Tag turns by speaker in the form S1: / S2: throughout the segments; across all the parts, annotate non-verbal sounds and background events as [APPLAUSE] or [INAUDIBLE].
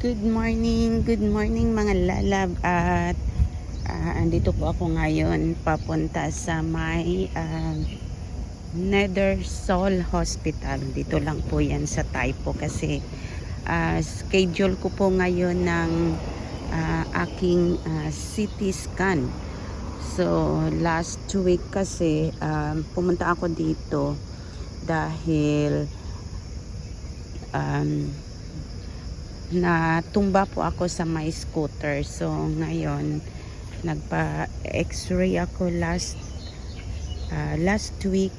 S1: Good morning, good morning mga lalab at ah, andito po ako ngayon papunta sa may ah, Nether Soul Hospital. Dito lang po yan sa Taipo kasi ah, schedule ko po ngayon ng ah, aking ah, CT scan. So last week kasi ah, pumunta ako dito dahil um, natumba po ako sa my scooter. So, ngayon, nagpa-x-ray ako last ah, last week.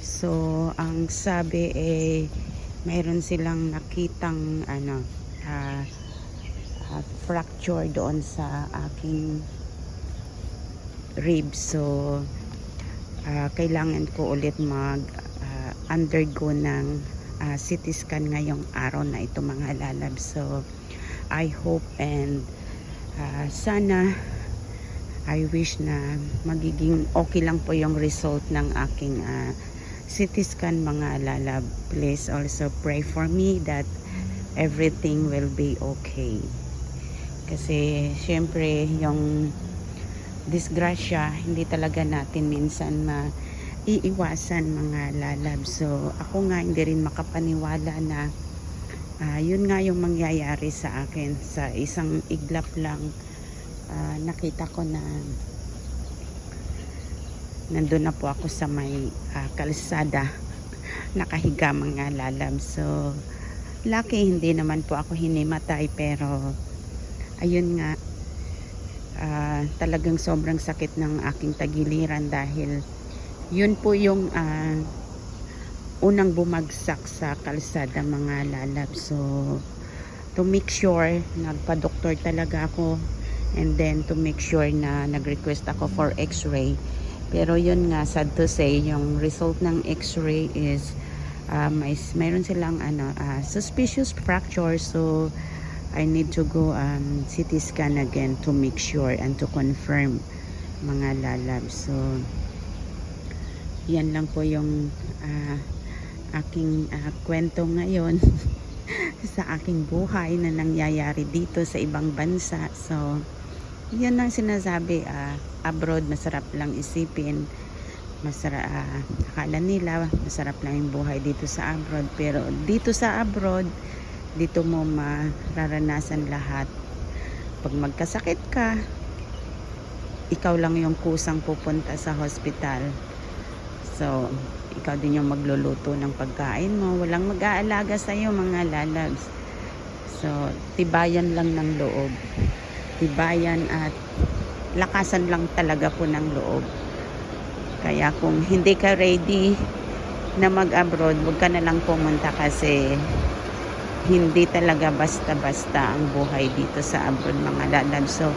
S1: So, ang sabi eh, mayroon silang nakitang ano, ah, ah, fracture doon sa aking ribs. So, ah, kailangan ko ulit mag ah, undergo ng uh, CT scan ngayong araw na ito mga lalab. So, I hope and uh, sana I wish na magiging okay lang po yung result ng aking uh, CT scan mga lalab. Please also pray for me that everything will be okay. Kasi syempre yung disgrasya hindi talaga natin minsan ma iiwasan mga lalab. So, ako nga hindi rin makapaniwala na ah, yun nga yung mangyayari sa akin. Sa isang iglap lang, ah, nakita ko na nandun na po ako sa may ah, kalsada. [LAUGHS] Nakahiga mga lalab. So, lucky hindi naman po ako hinimatay pero ayun nga ah, talagang sobrang sakit ng aking tagiliran dahil yun po yung ah, unang bumagsak sa kalsada mga lalab. So, to make sure, nagpa-doktor talaga ako and then to make sure na nag-request ako for x-ray. Pero yun nga, sad to say, yung result ng x-ray is ah, may, mayroon silang ano, ah, suspicious fracture. So, I need to go um, CT scan again to make sure and to confirm mga lalab. So, yan lang po yung ah, aking ah, kwento ngayon [LAUGHS] sa aking buhay na nangyayari dito sa ibang bansa. So, yan ang sinasabi, ah, abroad masarap lang isipin. Masarap, ah, akala nila masarap lang yung buhay dito sa abroad. Pero dito sa abroad, dito mo mararanasan lahat. Pag magkasakit ka, ikaw lang yung kusang pupunta sa hospital. So, ikaw din yung magluluto ng pagkain mo. Walang mag-aalaga sa iyo mga lalabs. So, tibayan lang ng loob. Tibayan at lakasan lang talaga po ng loob. Kaya kung hindi ka ready na mag-abroad, huwag ka na lang pumunta kasi hindi talaga basta-basta ang buhay dito sa abroad mga lalabs. So,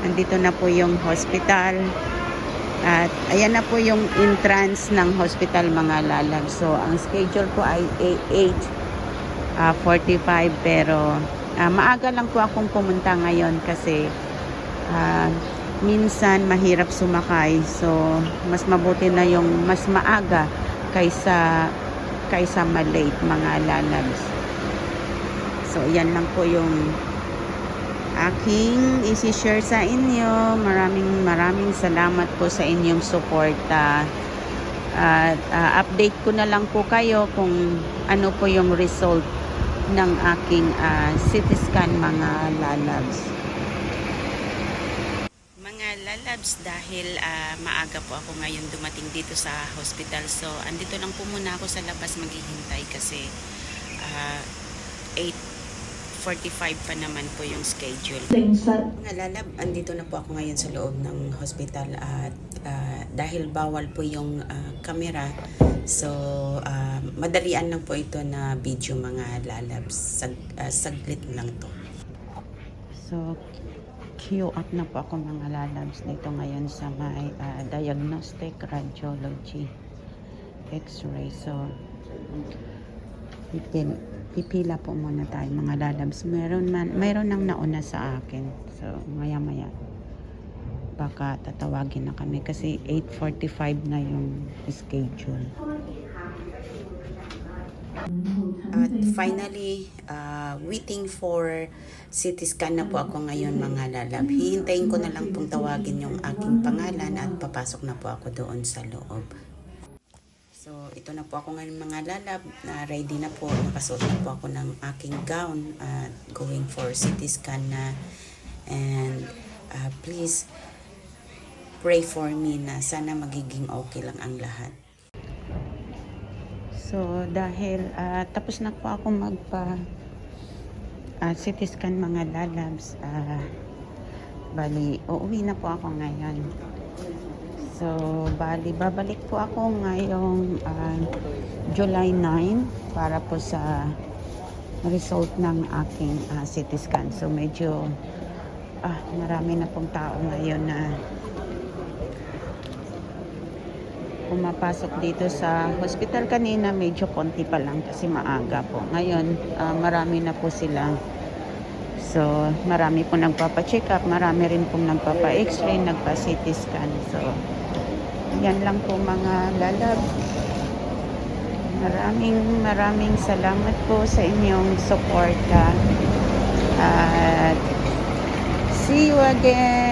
S1: andito na po yung hospital. At ayan na po yung entrance ng hospital mga lalag. So ang schedule ko ay 8:45 pero ah, maaga lang po akong pumunta ngayon kasi ah, minsan mahirap sumakay. So mas mabuti na yung mas maaga kaysa kaysa malate mga lalags. So yan lang po yung aking isi-share sa inyo. Maraming maraming salamat po sa inyong suporta. At ah, update ko na lang po kayo kung ano po yung result ng aking ah, CT scan mga lalabs. Mga lalabs dahil ah, maaga po ako ngayon dumating dito sa hospital. So andito lang po muna ako sa labas maghihintay kasi ah, 8.45 pa naman po yung schedule. Mga lalab, andito na po ako ngayon sa loob ng hospital at ah, dahil bawal po yung ah, camera, so ah, madalian lang po ito na video mga lalab. Sag, ah, saglit lang to. So, queue up na po ako mga lalabs dito ngayon sa may ah, diagnostic radiology x-ray. So, pipil, pipila po muna tayo mga lalabs. Meron, man, mayroon nang nauna sa akin. So, maya maya. Baka tatawagin na kami kasi 8.45 na yung schedule. At finally, uh, waiting for CT scan na po ako ngayon mga lalab. Hihintayin ko na lang pong tawagin yung aking pangalan at papasok na po ako doon sa loob. So, ito na po ako ngayon mga lalab. na ready na po. Nakasuot na po ako ng aking gown at going for CT scan na. And uh, please pray for me na sana magiging okay lang ang lahat. So, dahil ah, tapos na po ako magpa ah, CT scan mga lalabs, ah, bali, uuwi na po ako ngayon. So, bali, babalik po ako ngayong ah, July 9 para po sa result ng aking ah, CT scan. So, medyo ah, marami na pong tao ngayon na pumapasok dito sa hospital. Kanina medyo konti pa lang kasi maaga po. Ngayon ah, marami na po sila. So marami po nagpapa-check up marami rin pong nagpapa-x-ray nagpa-CT scan. So yan lang po mga lalab. Maraming maraming salamat po sa inyong suporta. At see you again